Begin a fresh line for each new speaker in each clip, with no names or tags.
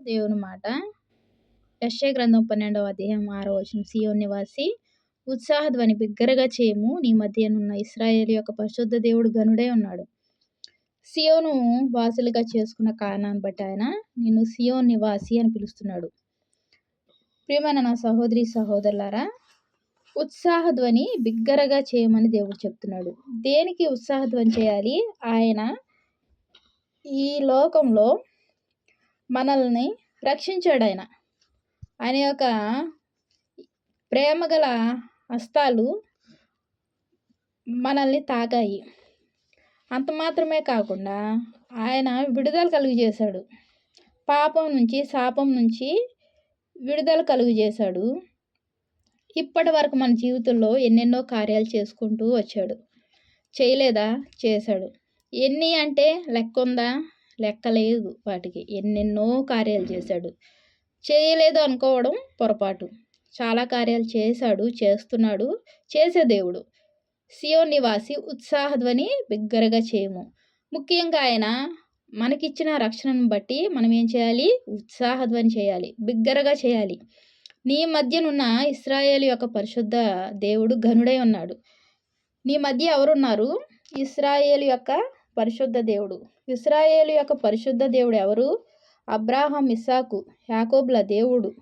దేవుని మాట యశ్య గ్రంథం పన్నెండవ అధ్యాయం ఆరో వచనం. సియో నివాసి ఉత్సాహధ్వని బిగ్గరగా చేయము. నీ మధ్యనున్న ఇస్రాయేల్ యొక్క పరిశుద్ధ దేవుడు గనుడే ఉన్నాడు. సియోను వాసులుగా చేసుకున్న కారణాన్ని బట్టి ఆయన నిన్ను సియో నివాసి అని పిలుస్తున్నాడు. ప్రియమైన నా సహోదరి సహోదరులారా ఉత్సాహధ్వని బిగ్గరగా చేయమని దేవుడు చెప్తున్నాడు. దేనికి ఉత్సాహధ్వని చేయాలి? ఆయన ఈ లోకంలో మనల్ని రక్షించాడు ఆయన ఆయన యొక్క ప్రేమగల హస్తాలు మనల్ని తాకాయి అంత మాత్రమే కాకుండా ఆయన విడుదల కలుగు చేశాడు. పాపం నుంచి శాపం నుంచి విడుదల కలుగు చేశాడు. ఇప్పటి వరకు మన జీవితంలో ఎన్నెన్నో కార్యాలు చేసుకుంటూ వచ్చాడు. చేయలేదా? చేశాడు. ఎన్ని అంటే లెక్క ఉందా లెక్కలేదు వాటికి. ఎన్నెన్నో కార్యాలు చేశాడు. చేయలేదు అనుకోవడం పొరపాటు. చాలా కార్యాలు చేశాడు చేస్తున్నాడు చేసే దేవుడు. సియో నివాసి ఉత్సాహధ్వని బిగ్గరగా చేయము. ముఖ్యంగా ఆయన మనకిచ్చిన రక్షణను బట్టి మనం ఏం చేయాలి? ఉత్సాహధ్వని చేయాలి. బిగ్గరగా చేయాలి. నీ మధ్యనున్న ఇస్రాయేల్ యొక్క పరిశుద్ధ దేవుడు ఘనుడై ఉన్నాడు. నీ మధ్య ఎవరున్నారు? ఇస్రాయేల్ యొక్క పరిశుద్ధ దేవుడు. ఇస్రాయేలు యొక్క పరిశుద్ధ దేవుడు ఎవరు? అబ్రాహం ఇస్సాకు యాకోబుల దేవుడు.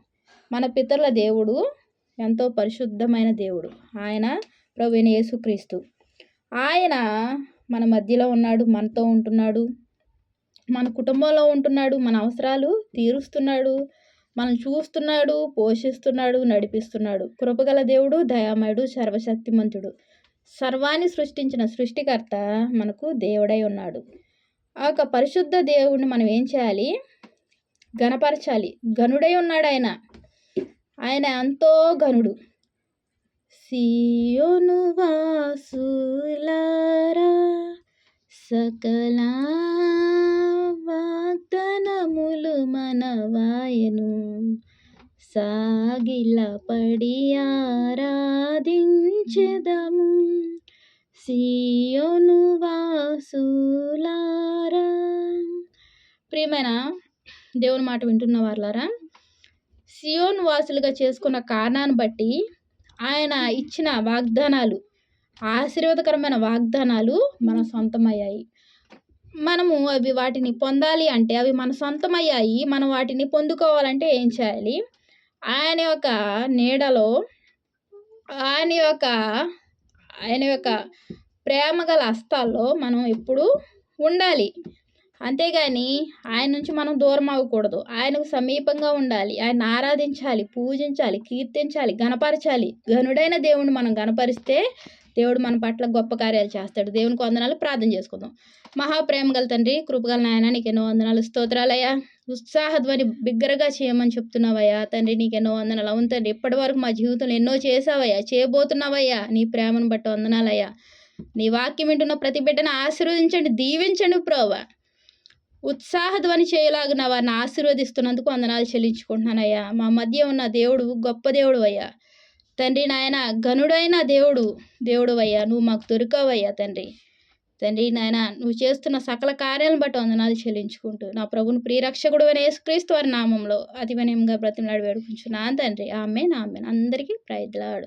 మన పితరుల దేవుడు ఎంతో పరిశుద్ధమైన దేవుడు. ఆయన ప్రవీణ యేసుక్రీస్తు. ఆయన మన మధ్యలో ఉన్నాడు మనతో ఉంటున్నాడు మన కుటుంబంలో ఉంటున్నాడు మన అవసరాలు తీరుస్తున్నాడు మనం చూస్తున్నాడు పోషిస్తున్నాడు నడిపిస్తున్నాడు. కృపగల దేవుడు దయామయుడు సర్వశక్తిమంతుడు. సర్వాన్ని సృష్టించిన సృష్టికర్త మనకు దేవుడై ఉన్నాడు. ఆ యొక్క పరిశుద్ధ దేవుడిని మనం ఏం చేయాలి? గణపరచాలి. గనుడై ఉన్నాడు ఆయన. ఆయన ఎంతో గనుడు సియోను వాసులారా సకల వాగ్దనములు మనవాయను. సాగిల పడి ఆరాధించదము. సియోను వాసులారా. ప్రియమైన దేవుని మాట వింటున్న వాళ్ళారా సియోన్ వాసులుగా చేసుకున్న కారణాన్ని బట్టి ఆయన ఇచ్చిన వాగ్దానాలు ఆశీర్వాదకరమైన వాగ్దానాలు మన సొంతమయ్యాయి. మనము అవి వాటిని పొందాలి అంటే అవి మన సొంతమయ్యాయి. మనం వాటిని పొందుకోవాలంటే ఏం చేయాలి? ఆయన యొక్క నీడలో ఆయన యొక్క ఆయన యొక్క ప్రేమగల హస్తాల్లో మనం ఎప్పుడు ఉండాలి. అంతేగాని ఆయన నుంచి మనం దూరం అవ్వకూడదు. ఆయనకు సమీపంగా ఉండాలి. ఆయన ఆరాధించాలి పూజించాలి కీర్తించాలి గణపరచాలి. గనుడైన దేవుణ్ణి మనం గణపరిస్తే దేవుడు మన పట్ల గొప్ప కార్యాలు చేస్తాడు. దేవునికి వందనాలు. ప్రార్థన చేసుకుందాం. మహాప్రేమ గల తండ్రి కృపగల నాయన నీకు ఎన్నో వందనాలు. స్తోత్రాలయ్యా. ఉత్సాహధ్వని బిగ్గరగా చేయమని చెప్తున్నావయ్యా. తండ్రి నీకు ఎన్నో వందనాలు. అవును తండ్రి ఇప్పటి వరకు మా జీవితంలో ఎన్నో చేసావయ్యా చేయబోతున్నావయ్యా నీ ప్రేమను బట్టి వందనాలయ్యా. నీ వాక్యం వింటున్న ప్రతి బిడ్డను ఆశీర్వదించండి దీవించండి ప్రోవా ఉత్సాహధ్వని చేయలాగిన వారిని ఆశీర్వదిస్తున్నందుకు వందనాలు చెల్లించుకుంటున్నానయ్యా. మా మధ్య ఉన్న దేవుడు గొప్ప దేవుడు అయ్యా తండ్రి నాయన ఘనుడైన దేవుడు దేవుడు అయ్యా నువ్వు మాకు దొరికావయ్యా తండ్రి. తండ్రి నాయన నువ్వు చేస్తున్న సకల కార్యాలను బట్టి వందనాలు చెల్లించుకుంటూ నా ప్రభుని ప్రియరక్షకుడు అని యేసుక్రీస్తు వారి నామంలో అతి వినయంగా బ్రతిమలాడి వేడుకుంటున్నాను తండ్రి. ఆమె నా ఆమె అందరికీ ప్రయత్నాడు